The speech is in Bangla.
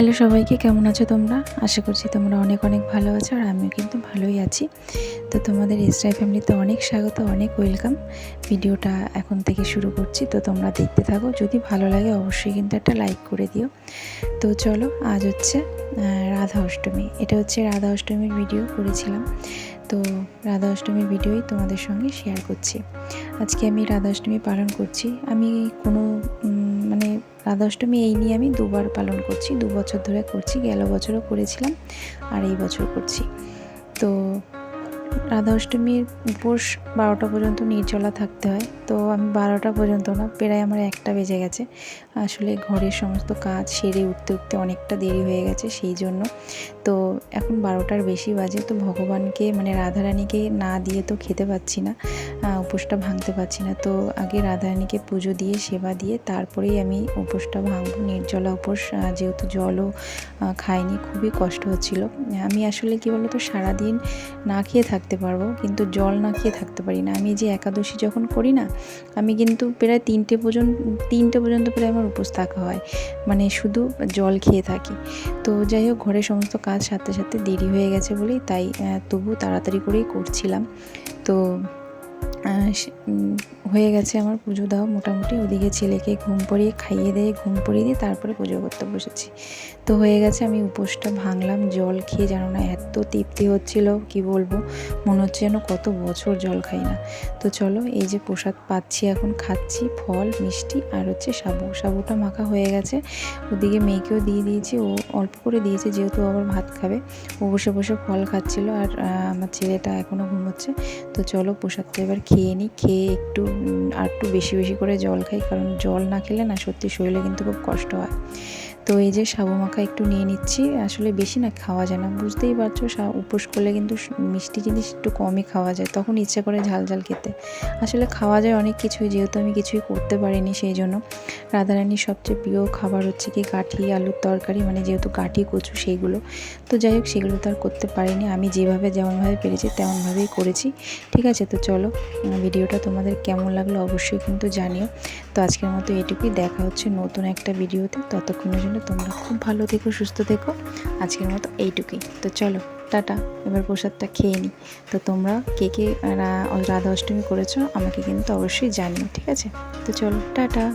হ্যালো সবাইকে, কেমন আছো তোমরা? আশা করছি তোমরা অনেক অনেক ভালো আছো আর আমিও কিন্তু ভালোই আছি। তো তোমাদের এসরাই ফ্যামিলিতে অনেক স্বাগত, অনেক ওয়েলকাম ভিডিওটা এখন থেকে শুরু করছি, তো তোমরা দেখতে থাকো। যদি ভালো লাগে অবশ্যই কিন্তু একটা লাইক করে দিও। তো চলো, আজ হচ্ছে রাধা অষ্টমী। এটা হচ্ছে রাধা অষ্টমীর ভিডিও করেছিলাম। তো রাধা অষ্টমীর ভিডিওই তোমাদের সঙ্গে শেয়ার করছি। আজকে আমি রাধা অষ্টমী পালন করছি। আমি কোনো উম, রাধা অষ্টমী এই নিয়ে আমি দুবার পালন করছি দু বছর ধরে করছি গেল বছরও করেছিলাম আর এই বছর করছি। তো রাধা অষ্টমীর উপোস বারোটা পর্যন্ত নির্জলা থাকতে হয়। তো আমি বারোটা পর্যন্ত না, প্রায় আমার একটা বেজে গেছে। আসলে ঘরের সমস্ত কাজ সেরে উঠতে উঠতে অনেকটা দেরি হয়ে গেছে সেই জন্য। তো এখন বারোটার বেশি বাজে, তো ভগবানকে মানে রাধারানীকে না দিয়ে তো খেতে পাচ্ছি না উপোসটা ভাঙতে পারছি না। তো আগে রাধারানীকে পুজো দিয়ে, সেবা দিয়ে, তারপরেই আমি উপোসটা ভাঙবো। নির্জলা উপোস যেহেতু জলও খাইনি, খুবই কষ্ট হচ্ছিল। আমি আসলে কী বলতো, সারাদিন না খেয়ে থাকতে পারব, কিন্তু জল না খেয়ে থাকতে পারি না। আমি যে একাদশী যখন করি না, আমি কিন্তু প্রায় তিনটে পর্যন্ত তিনটে পর্যন্ত প্রায় আমার উপোস থাকা হয়। মানে শুধু জল খেয়ে থাকি। তো যাই হোক, ঘরের সমস্ত কাজ সাথে সাথে দেরি হয়ে গেছে বলেই তাই তবু তাড়াতাড়ি করেই করছিলাম। তো হয়ে গেছে আমার পুজো দেওয়া মোটামুটি। ওদিকে ছেলেকে ঘুম পড়িয়ে খাইয়ে দিয়ে, ঘুম পড়িয়ে দিয়ে তারপরে পুজো করতে বসেছি। তো হয়ে গেছে আমি উপোসটা ভাঙলাম, জল খেয়ে জানো না এত তৃপ্তি হচ্ছিল, কি বলব? মনে হচ্ছে যেন কত বছর জল খাই না। তো চলো, এই যে প্রসাদ পাচ্ছি এখন, খাচ্ছি ফল, মিষ্টি আর হচ্ছে সাবু। সাবুটা মাখা হয়ে গেছে। ওদিকে মেয়েকেও দিয়ে দিয়েছি, ও অল্প করে দিয়েছে, যেহেতু আবার ভাত খাবে। ও বসে বসে ফল খাচ্ছিল আর আমার ছেলেটা এখনও ঘুমোচ্ছে। তো চলো, প্রসাদটা এবার খেয়ে নিই খেয়ে একটু আর একটু বেশি বেশি করে জল খাই, কারণ জল না খেলে না সত্যি শরীরে কিন্তু খুব কষ্ট হয়। তো এই যে সাবু মাখা একটু নিয়ে নিচ্ছি। আসলে বেশি না, খাওয়া যায় না। বুঝতেই পারছ উপোস করলে কিন্তু মিষ্টি জিনিস একটু কমই খাওয়া যায়। তখন ইচ্ছে করে ঝাল ঝাল খেতে। আসলে খাওয়া যায় অনেক কিছুই, যেহেতু আমি কিছুই করতে পারিনি সেই জন্য। রাধারানীর সবচেয়ে প্রিয় খাবার হচ্ছে কি কাঠি আলুর তরকারি মানে যেহেতু কাঠি কচু সেইগুলো। তো যাই হোক, সেগুলো তো আর করতে পারিনি। আমি যেভাবে যেমনভাবে পেরেছি, তেমনভাবেই করেছি। ঠিক আছে, তো চলো ভিডিওটা তোমাদের কেমন লাগল অবশ্যই কিন্তু জানিও। তো আজকের মতো এটুকুই। দেখা হচ্ছে নতুন একটা ভিডিওতে। ততক্ষণের জন্য তোমরা খুব ভালো থেকো, সুস্থ থেকো। আজকের মতো এইটুকুই। তো চলো, টাটা। এবার প্রসাদটা খেয়ে নিই। তো তোমরা কে কে রাধা অষ্টমী করেছ আমাকে কিন্তু অবশ্যই জানিও, ঠিক আছে? তো চলো, টাটা।